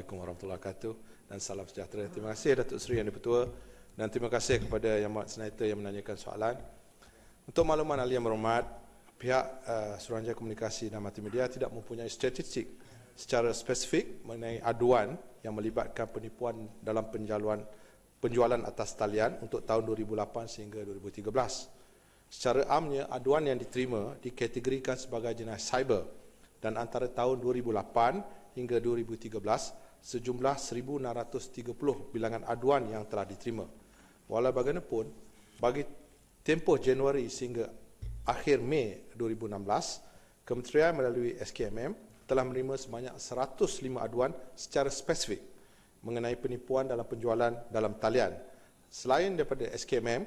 Assalamualaikum warahmatullahi wabarakatuh dan salam sejahtera. Terima kasih Datuk Seri Yang Dipertua dan terima kasih kepada Yang Amat Senator yang menanyakan soalan. Untuk makluman ahli yang berhormat, pihak uh, Suruhanjaya Komunikasi dan Multimedia tidak mempunyai statistik secara spesifik mengenai aduan yang melibatkan penipuan dalam penjaluan penjualan atas talian untuk tahun 2008 sehingga 2013. Secara amnya, aduan yang diterima dikategorikan sebagai jenis cyber dan antara tahun 2008 hingga 2013 sejumlah 1630 bilangan aduan yang telah diterima. Walau bagaimanapun bagi tempoh Januari sehingga akhir Mei 2016 Kementerian melalui SKMM telah menerima sebanyak 105 aduan secara spesifik mengenai penipuan dalam penjualan dalam talian. Selain daripada SKMM,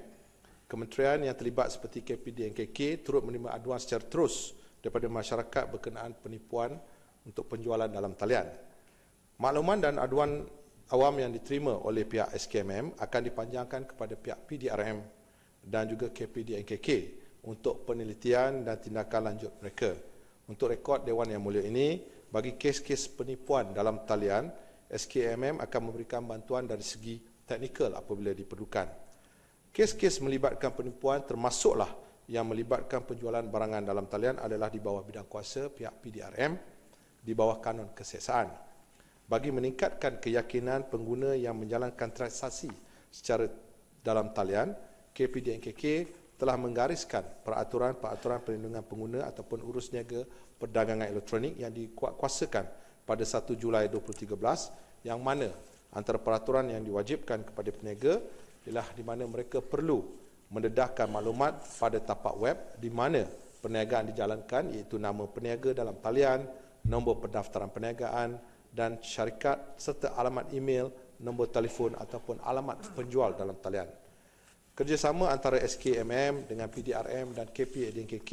kementerian yang terlibat seperti KPD dan KK turut menerima aduan secara terus daripada masyarakat berkenaan penipuan untuk penjualan dalam talian. Makluman dan aduan awam yang diterima oleh pihak SKMM akan dipanjangkan kepada pihak PDRM dan juga KPD NKK untuk penelitian dan tindakan lanjut mereka. Untuk rekod Dewan Yang Mulia ini, bagi kes-kes penipuan dalam talian, SKMM akan memberikan bantuan dari segi teknikal apabila diperlukan. Kes-kes melibatkan penipuan termasuklah yang melibatkan penjualan barangan dalam talian adalah di bawah bidang kuasa pihak PDRM di bawah kanun keseksaan bagi meningkatkan keyakinan pengguna yang menjalankan transaksi secara dalam talian KPDNKK telah menggariskan peraturan-peraturan perlindungan pengguna ataupun urus niaga perdagangan elektronik yang dikuatkuasakan pada 1 Julai 2013 yang mana antara peraturan yang diwajibkan kepada peniaga ialah di mana mereka perlu mendedahkan maklumat pada tapak web di mana perniagaan dijalankan iaitu nama peniaga dalam talian, nombor pendaftaran perniagaan dan syarikat serta alamat email, nombor telefon ataupun alamat penjual dalam talian. Kerjasama antara SKMM dengan PDRM dan KPADNKK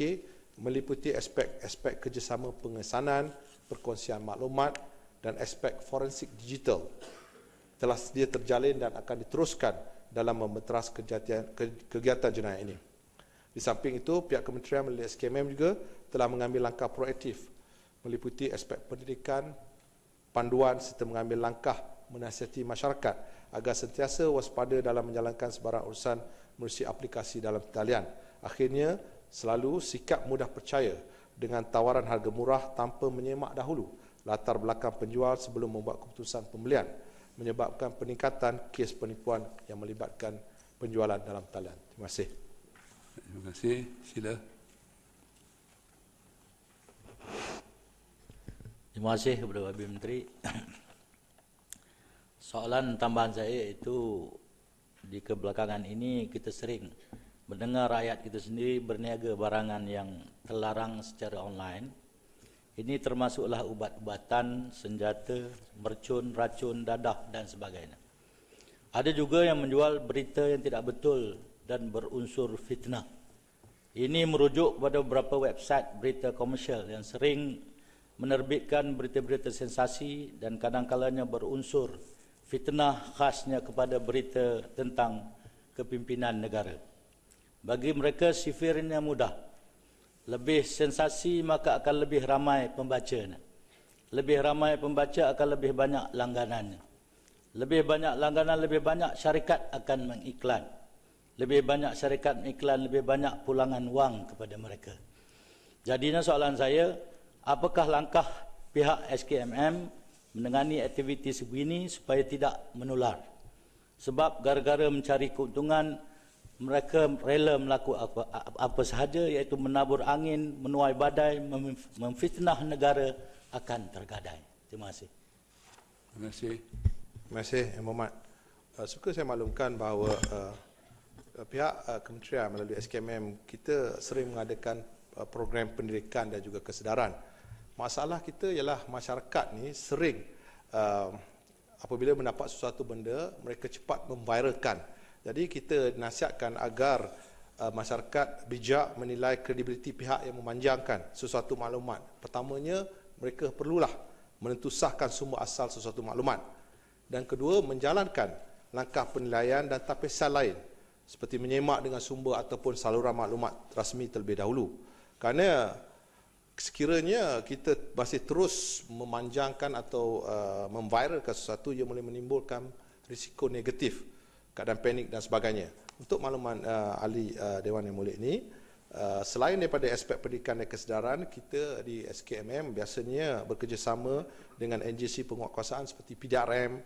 meliputi aspek-aspek kerjasama pengesanan, perkongsian maklumat dan aspek forensik digital telah sedia terjalin dan akan diteruskan dalam memeteras kegiatan, kegiatan jenayah ini. Di samping itu, pihak kementerian melalui SKMM juga telah mengambil langkah proaktif meliputi aspek pendidikan, panduan serta mengambil langkah menasihati masyarakat agar sentiasa waspada dalam menjalankan sebarang urusan melalui aplikasi dalam talian. Akhirnya, selalu sikap mudah percaya dengan tawaran harga murah tanpa menyemak dahulu latar belakang penjual sebelum membuat keputusan pembelian menyebabkan peningkatan kes penipuan yang melibatkan penjualan dalam talian. Terima kasih. Terima kasih. Sila. Terima kasih kepada Wabi Menteri. Soalan tambahan saya itu di kebelakangan ini kita sering mendengar rakyat kita sendiri berniaga barangan yang terlarang secara online ini termasuklah ubat-ubatan, senjata, mercun, racun, dadah dan sebagainya. Ada juga yang menjual berita yang tidak betul dan berunsur fitnah. Ini merujuk kepada beberapa website berita komersial yang sering menerbitkan berita-berita sensasi dan kadang-kadangnya berunsur fitnah khasnya kepada berita tentang kepimpinan negara. Bagi mereka sifirnya mudah. Lebih sensasi maka akan lebih ramai pembaca lebih ramai pembaca akan lebih banyak langganannya. Lebih banyak langganan lebih banyak syarikat akan mengiklan. Lebih banyak syarikat mengiklan lebih banyak pulangan wang kepada mereka. Jadinya soalan saya apakah langkah pihak SKMM menangani aktiviti sebegini supaya tidak menular sebab gara-gara mencari keuntungan mereka rela melakukan apa, apa sahaja iaitu menabur angin, menuai badai, memfitnah negara akan tergadai. Terima kasih. Terima kasih. Terima kasih, Muhammad. Uh, suka saya maklumkan bahawa uh, pihak uh, kementerian melalui SKMM kita sering mengadakan uh, program pendidikan dan juga kesedaran. Masalah kita ialah masyarakat ni sering uh, apabila mendapat sesuatu benda mereka cepat memviralkan jadi kita nasihatkan agar uh, masyarakat bijak menilai kredibiliti pihak yang memanjangkan sesuatu maklumat. Pertamanya, mereka perlulah menentusahkan sumber asal sesuatu maklumat. Dan kedua, menjalankan langkah penilaian dan tapisan lain seperti menyemak dengan sumber ataupun saluran maklumat rasmi terlebih dahulu. Kerana sekiranya kita masih terus memanjangkan atau uh, memviralkan sesuatu yang boleh menimbulkan risiko negatif, keadaan panik dan sebagainya. Untuk makluman uh, ahli uh, Dewan Yang Mulia ini, uh, selain daripada aspek pendidikan dan kesedaran, kita di SKMM biasanya bekerjasama dengan NGC penguatkuasaan seperti PDRM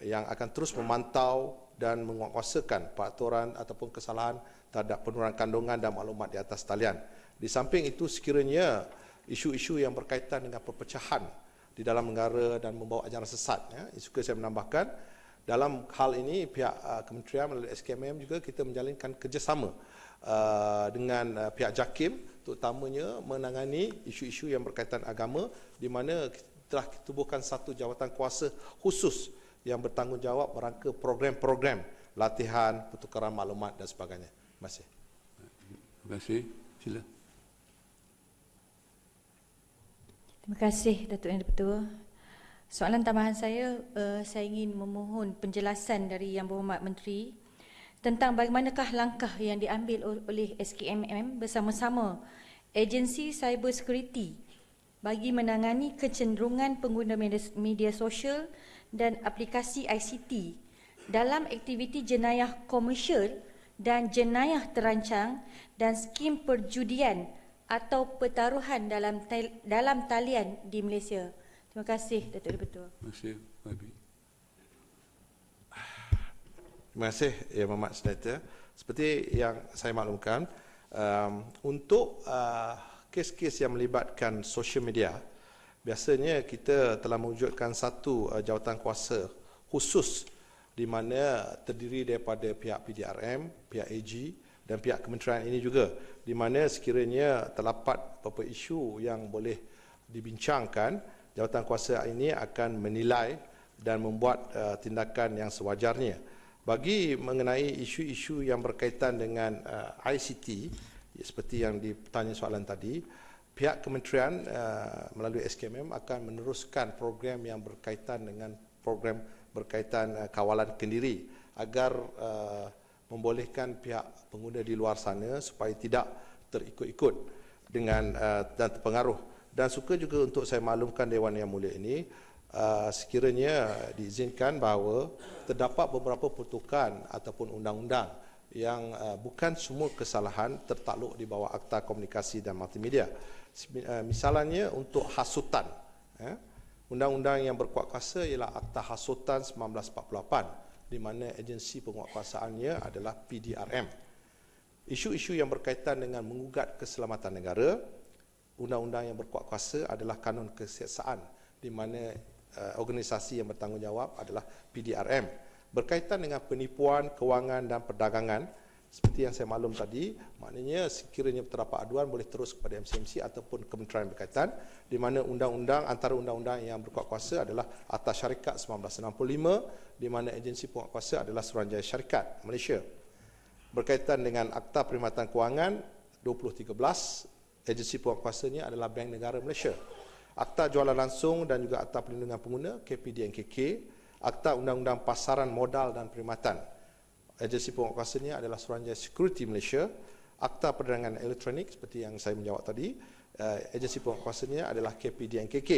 yang akan terus memantau dan menguatkuasakan peraturan ataupun kesalahan terhadap penurunan kandungan dan maklumat di atas talian. Di samping itu sekiranya isu-isu yang berkaitan dengan perpecahan di dalam negara dan membawa ajaran sesat. Ya. Suka saya menambahkan, dalam hal ini pihak uh, kementerian melalui SKMM juga kita menjalinkan kerjasama uh, dengan uh, pihak JAKIM terutamanya menangani isu-isu yang berkaitan agama di mana telah ditubuhkan satu jawatan kuasa khusus yang bertanggungjawab merangka program-program latihan, pertukaran maklumat dan sebagainya. Terima kasih. Terima kasih. Sila. Terima kasih Datuk Yang Dipertua. Soalan tambahan saya, uh, saya ingin memohon penjelasan dari Yang Berhormat Menteri tentang bagaimanakah langkah yang diambil oleh SKMM bersama-sama agensi cyber security bagi menangani kecenderungan pengguna media, media sosial dan aplikasi ICT dalam aktiviti jenayah komersial dan jenayah terancang dan skim perjudian atau pertaruhan dalam dalam talian di Malaysia. Terima kasih Datuk Dipertua. Terima kasih Wabi. Terima kasih Ya Muhammad Senator. Seperti yang saya maklumkan, um, untuk uh, kes-kes yang melibatkan social media, biasanya kita telah mewujudkan satu uh, jawatan kuasa khusus di mana terdiri daripada pihak PDRM, pihak AG, dan pihak kementerian ini juga di mana sekiranya terdapat beberapa isu yang boleh dibincangkan jawatan kuasa ini akan menilai dan membuat uh, tindakan yang sewajarnya. Bagi mengenai isu-isu yang berkaitan dengan uh, ICT seperti yang ditanya soalan tadi pihak kementerian uh, melalui SKMM akan meneruskan program yang berkaitan dengan program berkaitan uh, kawalan kendiri agar uh, membolehkan pihak pengguna di luar sana supaya tidak terikut-ikut dengan uh, dan terpengaruh dan suka juga untuk saya maklumkan Dewan Yang Mulia ini uh, sekiranya diizinkan bahawa terdapat beberapa pertukan ataupun undang-undang yang uh, bukan semua kesalahan tertakluk di bawah Akta Komunikasi dan Multimedia. Uh, misalnya untuk hasutan. Eh, undang-undang yang berkuat kuasa ialah Akta Hasutan 1948 di mana agensi penguatkuasaannya adalah PDRM. Isu-isu yang berkaitan dengan mengugat keselamatan negara, undang-undang yang berkuat kuasa adalah kanun kesiasaan di mana uh, organisasi yang bertanggungjawab adalah PDRM. Berkaitan dengan penipuan, kewangan dan perdagangan, seperti yang saya maklum tadi, maknanya sekiranya terdapat aduan boleh terus kepada MCMC ataupun kementerian berkaitan di mana undang-undang antara undang-undang yang berkuat kuasa adalah Atas Syarikat 1965 di mana agensi penguat kuasa adalah Suruhanjaya Syarikat Malaysia. Berkaitan dengan Akta Perkhidmatan Kewangan 2013, agensi penguat kuasanya adalah Bank Negara Malaysia. Akta Jualan Langsung dan juga Akta Perlindungan Pengguna KPDNKK, Akta Undang-Undang Pasaran Modal dan Perkhidmatan agensi penguatkuasanya adalah Suruhanjaya Security Malaysia, Akta Perdagangan Elektronik seperti yang saya menjawab tadi, uh, agensi penguatkuasanya adalah KPDNKK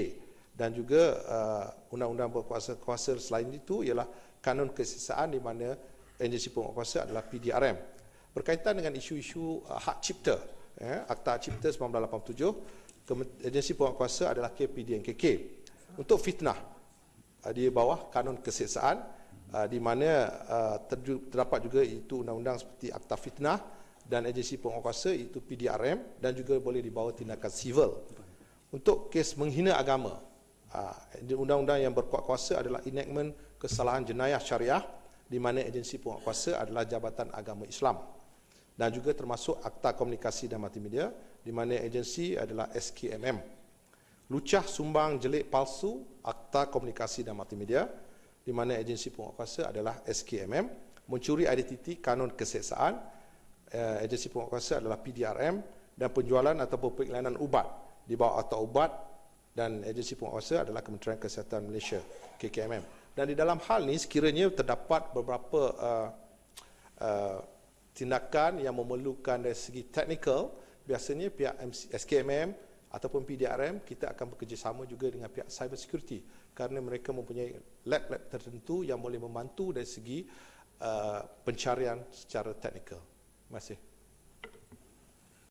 dan juga uh, undang-undang berkuasa kuasa selain itu ialah kanun kesesaan di mana agensi penguatkuasa adalah PDRM. Berkaitan dengan isu-isu uh, hak cipta, ya, Akta Cipta 1987, agensi penguatkuasa adalah KPDNKK. Untuk fitnah, uh, di bawah kanun kesesaan uh, di mana uh, terdapat juga itu undang-undang seperti Akta Fitnah dan agensi penguatkuasa itu PDRM dan juga boleh dibawa tindakan sivil. Untuk kes menghina agama, uh, undang-undang yang berkuat kuasa adalah enactment kesalahan jenayah syariah di mana agensi penguatkuasa adalah Jabatan Agama Islam dan juga termasuk Akta Komunikasi dan Multimedia di mana agensi adalah SKMM. Lucah sumbang jelik palsu Akta Komunikasi dan Multimedia di mana agensi penguatkuasa adalah SKMM, mencuri identiti kanun keseksaan, uh, agensi penguatkuasa adalah PDRM dan penjualan ataupun periklanan ubat di bawah atau ubat dan agensi penguatkuasa adalah Kementerian Kesihatan Malaysia, KKMM. Dan di dalam hal ini sekiranya terdapat beberapa uh, uh, tindakan yang memerlukan dari segi teknikal, biasanya pihak MC, SKMM ataupun PDRM kita akan bekerjasama juga dengan pihak cyber security kerana mereka mempunyai lab-lab tertentu yang boleh membantu dari segi uh, pencarian secara teknikal. Terima kasih.